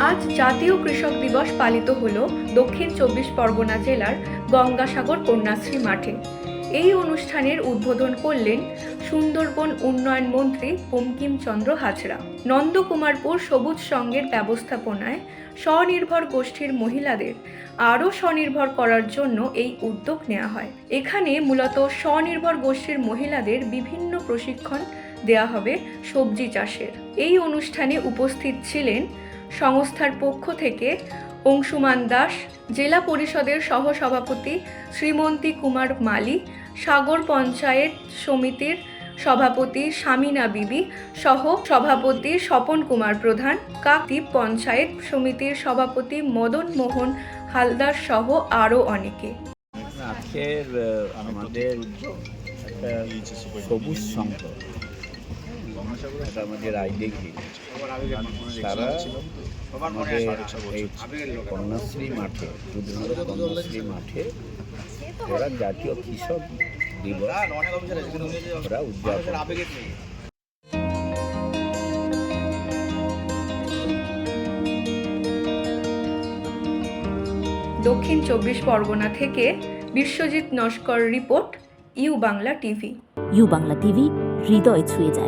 আজ জাতীয় কৃষক দিবস পালিত হলো দক্ষিণ চব্বিশ পরগনা জেলার গঙ্গাসাগর কন্যাশ্রী মাঠে। এই অনুষ্ঠানের উদ্বোধন করলেন সুন্দরবন উন্নয়ন মন্ত্রী বঙ্কিম চন্দ্র হাজরা। নন্দকুমারপুর সবুজ সংঘের ব্যবস্থাপনায় স্বনির্ভর গোষ্ঠীর মহিলাদের আরও স্বনির্ভর করার জন্য এই উদ্যোগ নেওয়া হয়। এখানে মূলত স্বনির্ভর গোষ্ঠীর মহিলাদের বিভিন্ন প্রশিক্ষণ দেওয়া হবে সবজি চাষের। এই অনুষ্ঠানে উপস্থিত ছিলেন সংস্থার পক্ষ থেকে অংশুমান দাস, জেলা পরিষদের সহসভাপতি শ্রীমন্তী কুমার মালি সাগর পঞ্চায়েত সমিতির সভাপতি শামিনা বিবি সহ সভাপতি স্বপন কুমার প্রধান, কাকদ্বীপ পঞ্চায়েত সমিতির সভাপতি মদন মোহন হালদার সহ আরও অনেকে। আমাদের সবুজ সংঘ আইডিগ্রি তারা আমাদের এই কন্যাশ্রী মাঠে কন্যাশ্রী মাঠে ওরা জাতীয় কৃষক দিবস ওরা উদযাপন দক্ষিণ চব্বিশ পরগনা থেকে Biswajit Naskar report U Bangla TV. U Bangla TV হৃদয় ছুঁয়ে যায়।